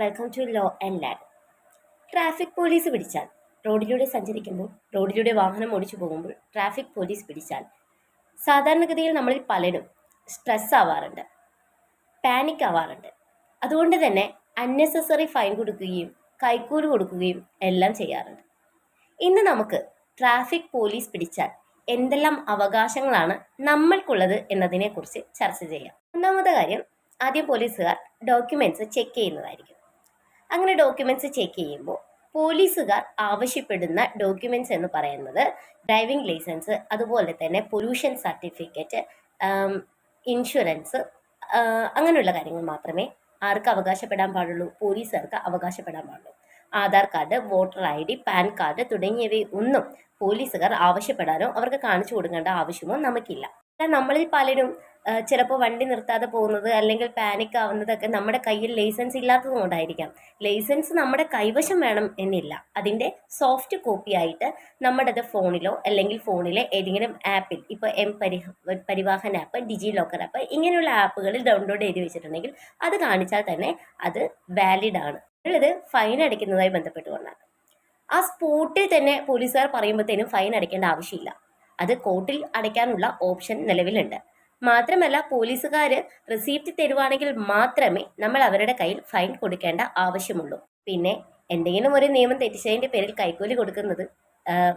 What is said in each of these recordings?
Welcome to law and land traffic police പിടിച്ചാൽ റോഡിലൂടെ സഞ്ചരിക്കുമ്പോൾ റോഡിലൂടെ വാഹനം ഓടിച്ചു പോകുമ്പോൾ ട്രാഫിക് പോലീസ് പിടിച്ചാൽ സാധാരണഗതിയിൽ നമ്മളിൽ പലരും സ്ട്രെസ് ആവാറുണ്ട് പാനിക് ആവാറുണ്ട്. അതുകൊണ്ട് തന്നെ അൺനെസസറി ഫൈൻ കൊടുക്കുകയും കൈക്കൂലി കൊടുക്കുകയും എല്ലാം ചെയ്യാറുണ്ട്. ഇന്ന് നമുക്ക് ട്രാഫിക് പോലീസ് പിടിച്ചാൽ എന്തെല്ലാം അവകാശങ്ങളാണ് നമ്മൾക്കുള്ളത് എന്നതിനെക്കുറിച്ച് ചർച്ച ചെയ്യാം. ഒന്നാമത്തെ കാര്യം ആദ്യം പോലീസുകാർ ഡോക്യുമെന്റ്സ് ചെക്ക് ചെയ്യുന്നതായിരിക്കും. അങ്ങനെ ഡോക്യുമെന്റ്സ് ചെക്ക് ചെയ്യുമ്പോൾ പോലീസുകാർ ആവശ്യപ്പെടുന്ന ഡോക്യുമെന്റ്സ് എന്ന് പറയുന്നത് ഡ്രൈവിംഗ് ലൈസൻസ് അതുപോലെ തന്നെ പൊല്യൂഷൻ സർട്ടിഫിക്കറ്റ് ഇൻഷുറൻസ് അങ്ങനെയുള്ള കാര്യങ്ങൾ മാത്രമേ ആർക്ക് അവകാശപ്പെടാൻ പാടുള്ളൂ പോലീസുകാർക്ക് അവകാശപ്പെടാൻ പാടുള്ളൂ. Aadhaar card voter I D PAN card തുടങ്ങിയവയൊന്നും പോലീസുകാർ ആവശ്യപ്പെടാനോ അവർക്ക് കാണിച്ചു കൊടുക്കേണ്ട ആവശ്യമോ നമുക്കില്ല. നമ്മളിൽ പലരും ചിലപ്പോൾ വണ്ടി നിർത്താതെ പോകുന്നത് അല്ലെങ്കിൽ പാനിക് ആവുന്നതൊക്കെ നമ്മുടെ കയ്യിൽ ലൈസൻസ് ഇല്ലാത്തത് കൊണ്ടായിരിക്കാം. ലൈസൻസ് നമ്മുടെ കൈവശം വേണം എന്നില്ല. അതിന്റെ സോഫ്റ്റ് കോപ്പി ആയിട്ട് നമ്മുടേത് ഫോണിലോ അല്ലെങ്കിൽ ഫോണിലെ ഏതെങ്കിലും ആപ്പിൽ ഇപ്പോൾ എം പരി Parivahan app DigiLocker app ഇങ്ങനെയുള്ള ആപ്പുകളിൽ ഡൗൺലോഡ് ചെയ്ത് വെച്ചിട്ടുണ്ടെങ്കിൽ അത് കാണിച്ചാൽ തന്നെ അത് വാലിഡ് ആണ്. ഉള്ളത് ഫൈൻ അടിക്കുന്നതായി ബന്ധപ്പെട്ടുകൊണ്ടാണ്. ആ സ്പോട്ടിൽ തന്നെ പോലീസുകാർ പറയുമ്പോഴത്തേനും ഫൈൻ അടയ്ക്കേണ്ട ആവശ്യമില്ല. അത് കോർട്ടിൽ അടയ്ക്കാനുള്ള ഓപ്ഷൻ നിലവിലുണ്ട്. മാത്രമല്ല പോലീസുകാർ റിസീപ്റ്റ് തരുവാണെങ്കിൽ മാത്രമേ നമ്മൾ അവരുടെ കയ്യിൽ ഫൈൻ കൊടുക്കേണ്ട ആവശ്യമുള്ളൂ. പിന്നെ എന്തെങ്കിലും ഒരു നിയമം തെറ്റിച്ചതിന്റെ പേരിൽ കൈക്കൂലി കൊടുക്കുന്നത്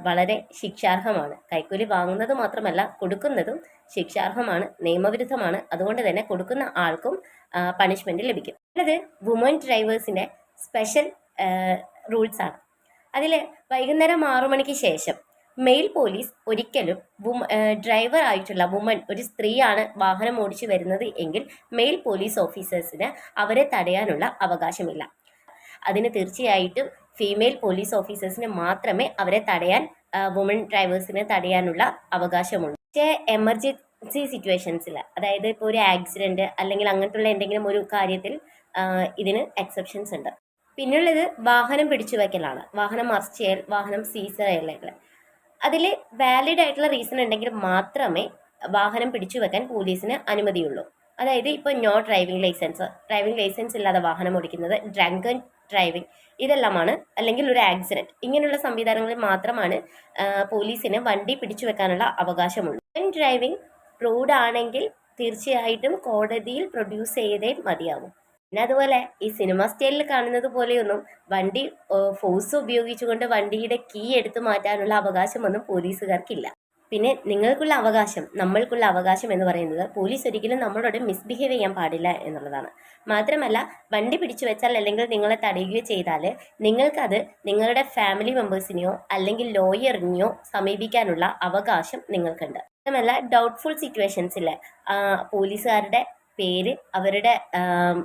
വളരെ ശിക്ഷാർഹമാണ്. കൈക്കൂലി വാങ്ങുന്നത് മാത്രമല്ല കൊടുക്കുന്നതും ശിക്ഷാർഹമാണ് നിയമവിരുദ്ധമാണ്. അതുകൊണ്ട് തന്നെ കൊടുക്കുന്ന ആൾക്കും പണിഷ്മെന്റ് ലഭിക്കും. അതായത് വുമൺ ഡ്രൈവേഴ്സിന്റെ സ്പെഷ്യൽ റൂൾസ് ആണ്. അതിൽ വൈകുന്നേരം ആറു മണിക്ക് ശേഷം മെയിൽ പോലീസ് ഒരിക്കലും ഡ്രൈവർ ആയിട്ടുള്ള വുമൺ ഒരു സ്ത്രീയാണ് വാഹനം ഓടിച്ചു വരുന്നത് എങ്കിൽ മെയിൽ പോലീസ് ഓഫീസേഴ്സിന് അവരെ തടയാനുള്ള അവകാശമില്ല. അതിന് തീർച്ചയായിട്ടും ഫീമെയിൽ പോലീസ് ഓഫീസേഴ്സിന് മാത്രമേ അവരെ തടയാൻ വുമൺ ഡ്രൈവേഴ്സിനെ തടയാനുള്ള അവകാശമുള്ളൂ. പക്ഷേ എമർജൻസി സിറ്റുവേഷൻസിൽ അതായത് ഇപ്പോൾ ഒരു ആക്സിഡന്റ് അല്ലെങ്കിൽ അങ്ങനത്തുള്ള എന്തെങ്കിലും ഒരു കാര്യത്തിൽ ഇതിന് എക്സെപ്ഷൻസ് ഉണ്ട്. പിന്നുള്ളത് വാഹനം പിടിച്ചു വയ്ക്കലാണ് വാഹനം അറസ്റ്റ് ചെയ്യൽ വാഹനം സീസർ ചെയ്യൽ അതിൽ വാലിഡ് ആയിട്ടുള്ള റീസൺ ഉണ്ടെങ്കിൽ മാത്രമേ വാഹനം പിടിച്ചു വെക്കാൻ പോലീസിന് അനുമതിയുള്ളൂ. അതായത് ഇപ്പോൾ no driving licence driving licence ഇല്ലാതെ വാഹനം ഓടിക്കുന്നത് ഡ്രങ്കൻ ഡ്രൈവിംഗ് ഇതെല്ലാമാണ്. അല്ലെങ്കിൽ ഒരു ആക്സിഡന്റ് ഇങ്ങനെയുള്ള സംവിധാനങ്ങളിൽ മാത്രമാണ് പോലീസിന് വണ്ടി പിടിച്ചു വെക്കാനുള്ള അവകാശമുള്ളൂ. ഡ്രൈവിംഗ് റോഡ് ആണെങ്കിൽ തീർച്ചയായിട്ടും കോടതിയിൽ പ്രൊഡ്യൂസ് ചെയ്തേ മതിയാവും. പിന്നെ അതുപോലെ ഈ സിനിമ സ്റ്റൈലിൽ കാണുന്നത് പോലെയൊന്നും വണ്ടി ഫോഴ്സ് ഉപയോഗിച്ചുകൊണ്ട് വണ്ടിയുടെ കീ എടുത്തു മാറ്റാനുള്ള അവകാശമൊന്നും പോലീസുകാർക്കില്ല. പിന്നെ നിങ്ങൾക്കുള്ള അവകാശം നമ്മൾക്കുള്ള അവകാശം എന്ന് പറയുന്നത് പോലീസ് ഒരിക്കലും നമ്മളോട് മിസ്ബിഹേവ് ചെയ്യാൻ പാടില്ല എന്നുള്ളതാണ്. മാത്രമല്ല വണ്ടി പിടിച്ചു വെച്ചാൽ അല്ലെങ്കിൽ നിങ്ങളെ തടയുകയോ ചെയ്താൽ നിങ്ങൾക്കത് നിങ്ങളുടെ ഫാമിലി മെമ്പേഴ്സിനെയോ അല്ലെങ്കിൽ ലോയറിനെയോ സമീപിക്കാനുള്ള അവകാശം നിങ്ങൾക്കുണ്ട്. മാത്രമല്ല ഡൗട്ട്ഫുൾ സിറ്റുവേഷൻസിൽ പോലീസുകാരുടെ പേര് അവരുടെ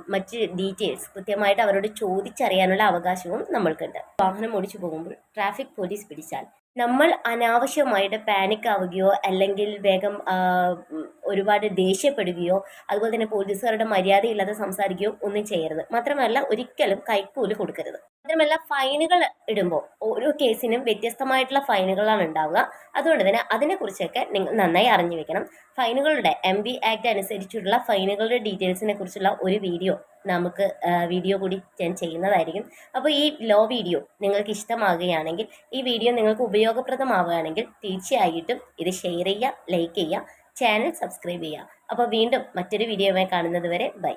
മറ്റ് ഡീറ്റെയിൽസ് കൃത്യമായിട്ട് അവരോട് ചോദിച്ചറിയാനുള്ള അവകാശവും നമ്മൾക്കുണ്ട്. വാഹനം ഓടിച്ചു പോകുമ്പോൾ ട്രാഫിക് പോലീസ് പിടിച്ചാൽ നമ്മൾ അനാവശ്യമായിട്ട് പാനിക് ആവുകയോ അല്ലെങ്കിൽ വേഗം ഒരുപാട് ദേഷ്യപ്പെടുകയോ അതുപോലെ തന്നെ പോലീസുകാരുടെ മര്യാദയില്ലാതെ സംസാരിക്കുകയോ ഒന്നും ചെയ്യരുത്. മാത്രമല്ല ഒരിക്കലും കൈക്കൂലി കൊടുക്കരുത്. മാത്രമല്ല ഫൈനുകൾ ഇടുമ്പോൾ ഓരോ കേസിനും വ്യത്യസ്തമായിട്ടുള്ള ഫൈനുകളാണ് ഉണ്ടാവുക. അതുകൊണ്ട് തന്നെ അതിനെക്കുറിച്ചൊക്കെ നിങ്ങൾ നന്നായി അറിഞ്ഞു വെക്കണം ഫൈനുകളുടെ എം ബി ആക്ട് അനുസരിച്ചുള്ള ഫൈനുകളുടെ ഡീറ്റെയിൽസിനെ കുറിച്ചുള്ള ഒരു വീഡിയോ നമുക്ക് വീഡിയോ കൂടി ഞാൻ ചെയ്യുന്നതായിരിക്കും. അപ്പോൾ ഈ ലോ വീഡിയോ നിങ്ങൾക്ക് ഇഷ്ടമാകുകയാണെങ്കിൽ ഈ വീഡിയോ നിങ്ങൾക്ക് ഉപയോഗപ്രദമാവുകയാണെങ്കിൽ തീർച്ചയായിട്ടും ഇത് ഷെയർ ചെയ്യുക ലൈക്ക് ചെയ്യുക ചാനൽ സബ്സ്ക്രൈബ് ചെയ്യുക. അപ്പോൾ വീണ്ടും മറ്റൊരു വീഡിയോയുമായി കാണുന്നത് വരെ ബൈ